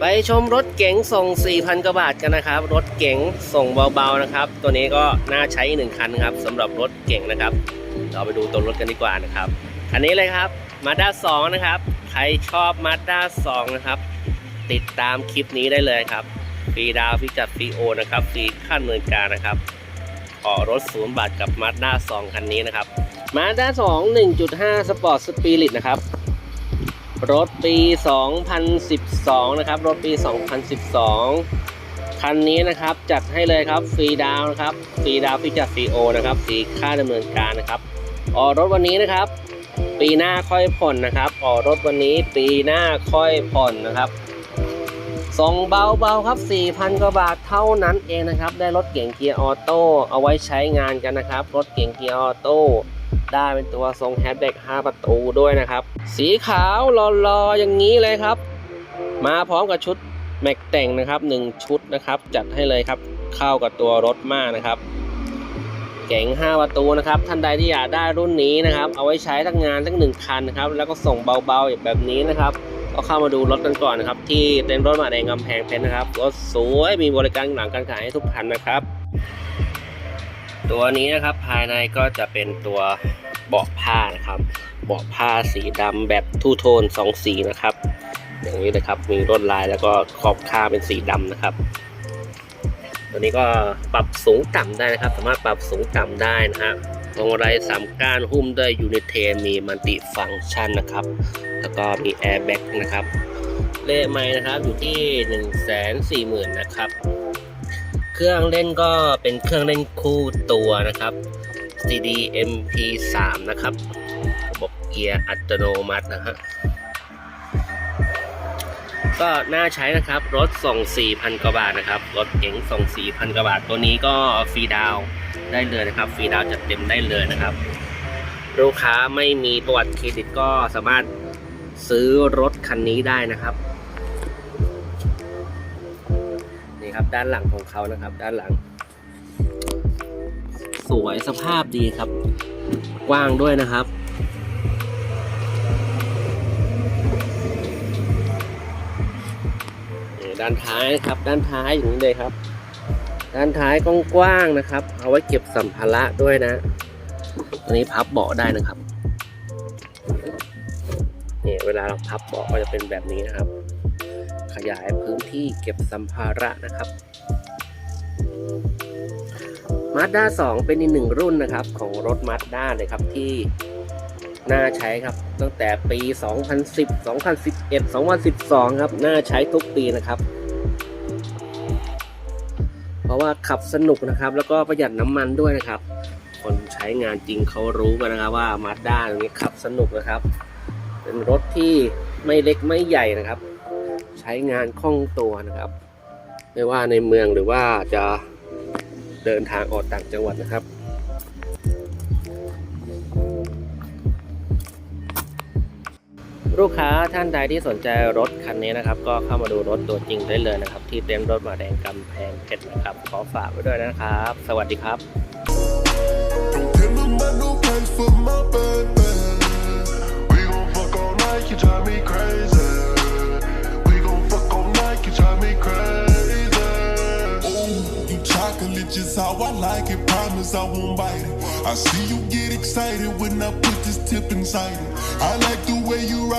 ไปชมรถเก๋งส่ง 4,000 กว่าบาทกันนะครับ รถเก๋งส่งเบาๆนะครับ ตัวนี้ก็น่าใช้หนึ่งคันครับสำหรับรถเก๋งนะครับ เราไปดูตัวรถกันดีกว่านะครับ คันนี้เลยครับมาด้า2นะครับ ใครชอบมาด้า2นะครับ ติดตามคลิปนี้ได้เลยครับ ฟรีดาวฟรีจัดฟรีโอนะครับ ฟรีขั้นเนินการนะครับขอรถศูนย์บาทกับมาด้า2คันนี้นะครับมาด้า2 1.5สปอร์ตสปิริตนะครับ รถปี 2012 นะครับ รถปี 2012 คันนี้นะครับจัดให้เลยครับฟรีดาวนะครับฟรีดาวน์ฟรีจัดฟรีโอนะครับฟรีค่าดำเนินการนะครับออกรถวันนี้นะครับ ปีหน้าค่อยผ่อนนะครับออกรถวันนี้ปีหน้าค่อยผ่อนนะครับส่งเบาๆครับ 4,000 กว่าบาทเท่านั้นเองนะครับ ได้รถเก๋งเกียร์ออโต้เอาไว้ใช้งานกันนะครับ รถเก๋งเกียร์ออโต้ ได้เป็นตัวทรงแฮชแบ็ก5 ประตูด้วยนะครับ สีขาวรอๆอย่างนี้เลยครับ มาพร้อมกับชุดแม็กแต่งนะครับ 1 ชุดนะครับ จัดให้เลยครับ เข้ากับตัวรถมากนะครับเก๋ง5 ประตูนะครับ ท่านใดที่อยากได้รุ่นนี้นะครับ เอาไว้ใช้ทั้งงานทั้ง1คันนะครับ แล้วก็ส่งเบาๆแบบนี้นะครับ ก็เข้ามาดูรถกันก่อนนะครับ ที่เต็นท์รถมาแดงกำแพงเพชรนะครับ รถสวย มีบริการหลังการขายให้ทุกคันนะครับ ตัวนี้นะครับภายในก็จะเป็นตัวเบาะผ้านะครับ เบาะผ้าสีดำแบบทูโทนสองสีนะครับ อย่างนี้นะครับมีลวดลายแล้วก็ขอบข้าเป็นสีดำนะครับ ตัวนี้ก็ปรับสูงต่ำได้นะครับ สามารถปรับสูงต่ำได้นะฮะพวงมาลัยสามก้านหุ้มด้วยยูนิเทนมีมัลติฟังก์ชันนะครับ แล้วก็มีแอร์แบ็กนะครับ เลขไม้นะครับอยู่ที่1นึ่งแสนสี่หมื่นนะครับ เครื่องเล่นก็เป็นเครื่องเล่นคู่ตัวนะครับ CD MP3 นะครับ ระบบเกียร์อัตโนมัตินะฮะก็น่าใช้นะครับ รถส่ง 4,000 กว่าบาทนะครับ รถเก๋งส่ง 4,000 กว่าบาท ตัวนี้ก็ฟรีดาวได้เลยนะครับ ฟรีดาวจัดเต็มได้เลยนะครับ ลูกค้าไม่มีประวัติเครดิตก็สามารถซื้อรถคันนี้ได้นะครับ ครับ ด้านหลังของเขานะครับ ด้านหลัง สวยสภาพดีครับ กว้างด้วยนะครับ ด้านท้ายครับ ด้านท้ายอย่างนี้เลยครับ ด้านท้ายกว้างๆนะครับ เอาไว้เก็บสัมภาระด้วยนะตัวนี้พับเบาะได้นะครับเนี่ยเวลาเราพับเบาะก็จะเป็นแบบนี้นะครับ ขยายพื้นที่เก็บสัมภาระนะครับมาด้า2เป็นอีกหนึ่งรุ่นนะครับของรถมาด้าเลยครับที่น่าใช้ครับ ตั้งแต่ปี 2010 2011 2012 ครับ น่าใช้ทุกปีนะครับ เพราะว่าขับสนุกนะครับ แล้วก็ประหยัดน้ำมันด้วยนะครับ คนใช้งานจริงเขารู้กันนะครับว่ามาด้านี้ขับสนุกนะครับ เป็นรถที่ไม่เล็กไม่ใหญ่นะครับ ใช้งานคล่องตัวนะครับ ไม่ว่าในเมืองหรือว่าจะเดินทางออกต่างจังหวัดนะครับ ลูกค้าท่านใดที่สนใจรถคันนี้นะครับ ก็เข้ามาดูรถตัวจริงได้เลยนะครับ ที่เต็นรถมาแดงกำแพงเพชรนะครับ ขอฝากไว้ด้วยนะครับ สวัสดีครับ you drive me crazy. Chocolate just how I like it. Promise I won't bite it. I see you get excited when I put this tip inside it. I like the way you write.